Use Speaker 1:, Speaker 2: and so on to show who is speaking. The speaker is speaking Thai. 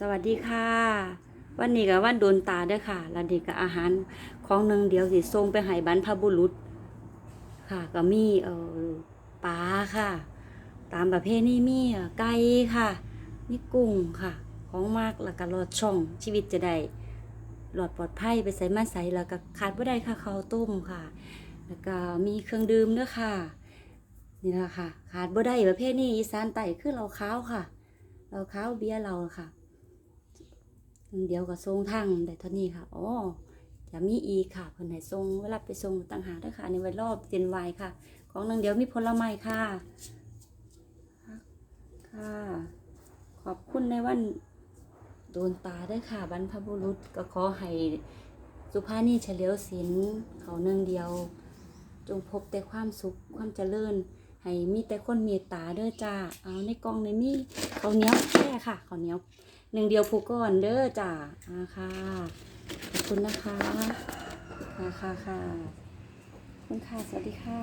Speaker 1: สวัสดีค่ะ วันนี้ก็วันโดนตาด้อค่ะแล้วนี่ก็อาหารของหนึ่งเดียวสิส่งไปให้บรรพบุรุษ ค่ะ ก็มีเอ่อปลาค่ะ ตามประเภทนี้มีไก่ค่ะ มีกุ้งค่ะ ของมากแล้วก็รอดช่องชีวิตจะได้หลอดปลอดภัยไปใส่มาใส่แล้วก็ขาดบ่ได้ค่ะข้าวต้มค่ะ แล้วก็มีเครื่องดื่มด้วยค่ะนี่แหละค่ะ ขาดบ่ได้ประเภทนี้อีสานใต้คือเราข้าวค่ะ เราข้าวเบียร์เราค่ะ เดี๋ยวก็ทรงทางได้เท่านี้ค่ะอ๋อจะมีอีกค่ะเพิ่นให้ทรงเวลาไปทรงต่างหากด้วยค่ะอันนี้ไว้รอบเจนวน์ค่ะ ของนึงเดี๋ยวมีผลไม้ค่ะ ค่ะ ขอบคุณในวันโดนตาด้วยค่ะ บรรพบุรุษก็ขอให้สุภานีเฉลียวศิลเขาหนึ่งเดียว จงพบแต่ความสุขความเจริญ ให้มีแต่คนเมตตาเด้อจ้า เอาในกองในมีข้าเนียวแค่ค่ะข้าเนียว หนึ่งเดียวผูกก่อนเด้อจ้าอาค่ะขอบคุณนะคะค่ะค่ะค่ะคุณค่ะ สวัสดีค่ะ